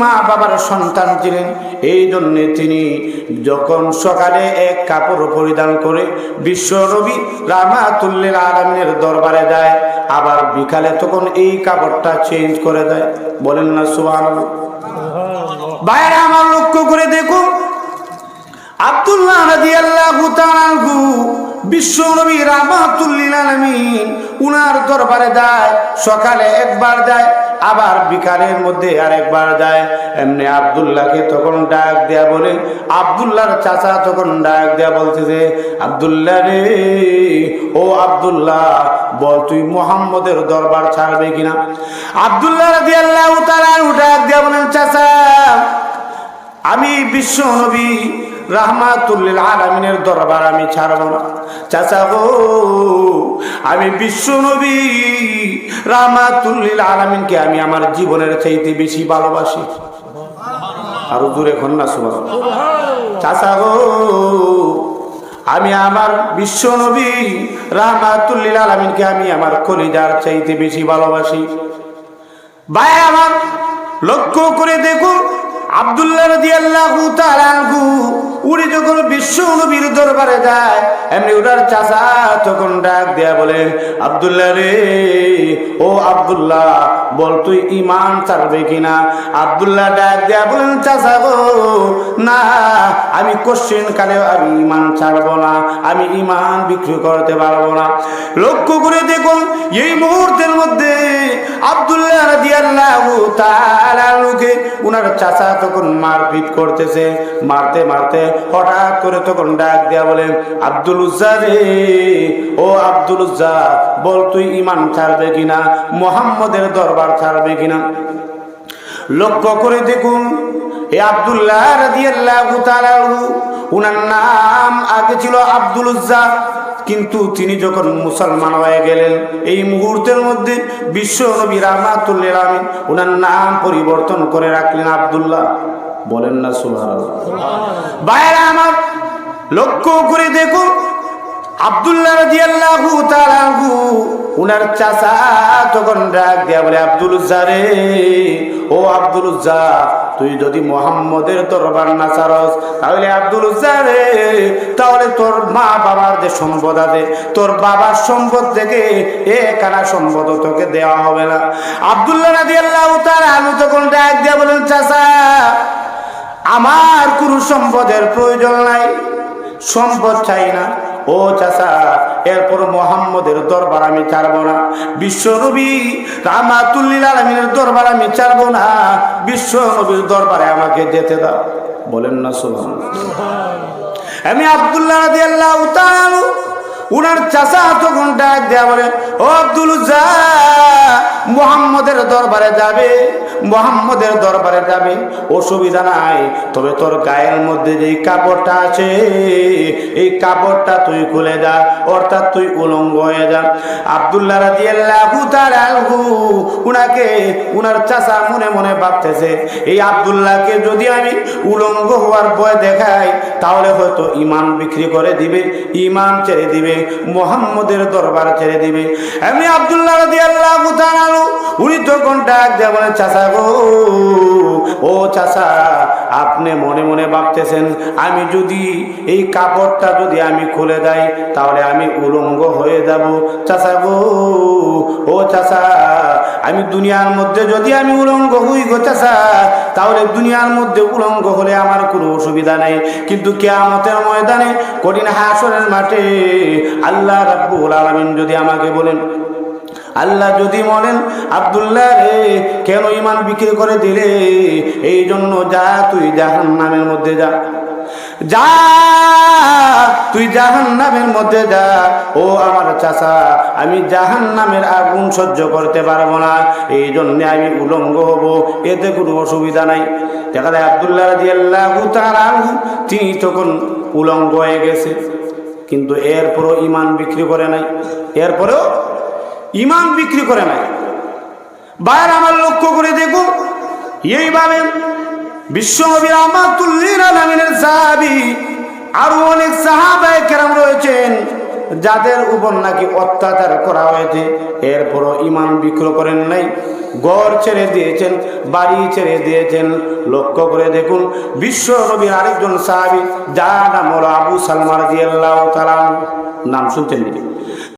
মা বাবার সন্তান ছিলেন। এই জন্য তিনি যখন সকালে এক কাপড় পরিধান করে বিশ্ব নবী রাহমাতুল্লিল আলামিনের দরবারে যায় আবার বিকালে তখন এই কাপড়টা চেঞ্জ করে দেয়। বলেন না সুবহানাল্লাহ। ভাইয়েরা আমার লক্ষ্য করে দেখুন। আব্দুল্লাহ রাদিয়াল্লাহু তাআলা বিশ্ব নবী রাহমাতুল্লিল আলামিন উনার দরবারে যায় সকালে একবার যায়। আবার বিকালের মধ্যে আরেকবার যায়। এমনি আব্দুল্লাহকে তখন ডাক দেয়া বলে, আব্দুল্লাহর চাচা তখন ডাক দেয়া বলছে যে, আব্দুল্লাহ রে, ও আব্দুল্লাহ, বল তুই মোহাম্মদের দরবার ছাড়বে কিনা? আব্দুল্লাহ রাদিয়াল্লাহু তাআলা ডাক দেয়া বলেন, চাচা, আমি বিশ্ব নবী রাহমাতুল্লিল আলামিনের দরবার আমি ছাড়ব না। চাচা গো আমি বিশ্ব নবী রাহমাতুল্লিল আলামিনকে আমি আমার জীবনের চাইতে বেশি ভালোবাসি। আরও দূরে কন্যা সুবাস চাচা গো আমি আমার বিশ্ব নবী রাহমাতুল্লিল আলামিনকে আমি আমার কলিজার চাইতে বেশি ভালোবাসি। ভাই আমার লক্ষ্য করে দেখুন আব্দুল্লাহ রাদিয়াল্লাহু তাআলা আনহু, উনি যখন বিশ্ব নবীর দরবারে যায়, এমনি ওটার চাচা তখন ডাক দেয়া বলে, আব্দুল্লাহ ও আব্দুল্লাহ, বল তুই ইমান ছাড়বে কিনা? আব্দুল্লাহ ডাক দেয়া বলেন, চাচা গো না, আমি কোশ্চেন কালে আমি ইমান ছাড়বো না, আমি ইমান বিক্রি করতে পারব না। লক্ষ্য করে দেখুন, এই মুহূর্তের মধ্যে আব্দুল্লাহ রাদিয়াল্লাহু তাআলা লোকে উনার চাচা তখন মারপিট করতেছে। মারতে মারতে হঠাৎ করে তখন ডাক দেয়া বলে, আব্দুল উজ্জা রে, ও আব্দুল উজ্জা, বল তুই ইমান ছাড়বে কিনা? মোহাম্মদের দরবার ছাড়বে কিনা? লক্ষ্য করে দেখুন, এ আব্দুল্লাহ রাদিয়াল্লাহু তাআলা উনার নাম আগে ছিল আব্দুল উজ্জা, কিন্তু তিনি যখন মুসলমান হয়ে গেলেন, এই মুহূর্তের মধ্যে বিশ্ব নবী রাহমাতুল্লিল আমিন উনার নাম পরিবর্তন করে রাখলেন আব্দুল্লাহ। বলেন না সুবহানাল্লাহ। বাইরে আমার, লক্ষ্য করে দেখুন আব্দুল্লাহ রাদিয়াল্লাহু তাআলা উনার চাচা তখন ডাক দেয়া বলে, আব্দুল রে, ও আব্দুল উজ্জা, তুই যদি মোহাম্মদের দরবার না চারস তাহলে আব্দুল উজ্জা রে, তাহলে তোর মা বাবার যে সম্পদ আছে, তোর বাবার সম্পদ থেকে একানা সম্পদ তোকে দেওয়া হবে না। আব্দুল্লাহ রাদিয়াল্লাহু তার আনহু তখন ডাক দেয়া বলেন চাচা, আমার কোনো সম্পদের প্রয়োজন নাই, সম্পদ চাই না। ও চাচা, এরপর মোহাম্মদের দরবার আমি ছাড়বো না। বিশ্ব নবী রামাতুল্লিল আলমিনের দরবার আমি ছাড়বো না। বিশ্ব নবীর দরবারে আমাকে যেতে দাও। বলেন না সুলহান আমি আবদুল্লাহ রাদিয়াল্লাহু তাআলা, উনার চাচা তখন ডাক দেয়া বলে, ও আব্দুল মোহাম্মদের দরবারে যাবে, মোহাম্মদের দরবারে যাবে, অসুবিধা নাই। তবে তোর গায়ের মধ্যে যে কাপড়টা আছে, এই কাপড়টা তুই খুলে যা, অর্থাৎ তুই উলঙ্গ হয়ে যা। আব্দুল্লাহ রাদিয়াল্লাহু তাআলা উনাকে, উনার চাচা মনে মনে ভাবতেছে, এই আব্দুল্লাহকে যদি আমি উলঙ্গ হওয়ার ভয় দেখাই, তাহলে হয়তো ইমান বিক্রি করে দিবে ইমান ছেড়ে দিবে, মোহাম্মদের দরবার ছেড়ে দিবে। আমি আব্দুল্লাহ রাদিয়াল্লাহু উনি তখন ডাক দেয়া বলে, চাচা গো, ও চাষা আপনি মনে মনে ভাবতেছেন, আমি যদি এই কাপড়টা যদি আমি খুলে দেয় তাহলে আমি উলঙ্গ হয়ে যাব। চাচা গো, ও চাষা আমি দুনিয়ার মধ্যে যদি আমি উলঙ্গ হই গো চাচা, তাহলে দুনিয়ার মধ্যে উলঙ্গ হলে আমার কোনো অসুবিধা নেই। কিন্তু কেয়ামতের ময়দানে, কঠিন হাসরের মাঠে আল্লাহ রাব্বুল আলামিন যদি আমাকে বলেন আল্লাহ যদি বলেন, আব্দুল্লাহ রে, কেন ইমান বিক্রি করে দিলে? এই জন্য যা, তুই জাহান নামের মধ্যে যা। যা, তুই জাহান নামের মধ্যে যা। ও আমার চাচা, আমি জাহান নামের আগুন সহ্য করতে পারব না। এই জন্যে আমি উলঙ্গ হব। এতে কোনো অসুবিধা নাই। দেখা যায় আবদুল্লাহ তাআলা আনহু, তিনি তখন উলঙ্গ হয়ে গেছে। কিন্তু এরপরও ইমান বিক্রি করে নাই। এরপরেও ইমান বিক্রি করে নাই। বাইরে আমার লক্ষ্য করে দেখুন, এইভাবে সাহাবি আরও অনেক সাহাবায় কেরাম রয়েছেন, যাদের উপর নাকি অত্যাচার করা হয়েছে। এরপরও ইমান বিক্রি করেন নাই ছেড়ে দিয়েছেন, বাড়ি ছেড়ে দিয়েছেন। লক্ষ্য করে দেখুন বিশ্ব নবীর আরেকজন সাহাবি, যার নাম হলো আবু সালমার নাম শুনতেন নাকি?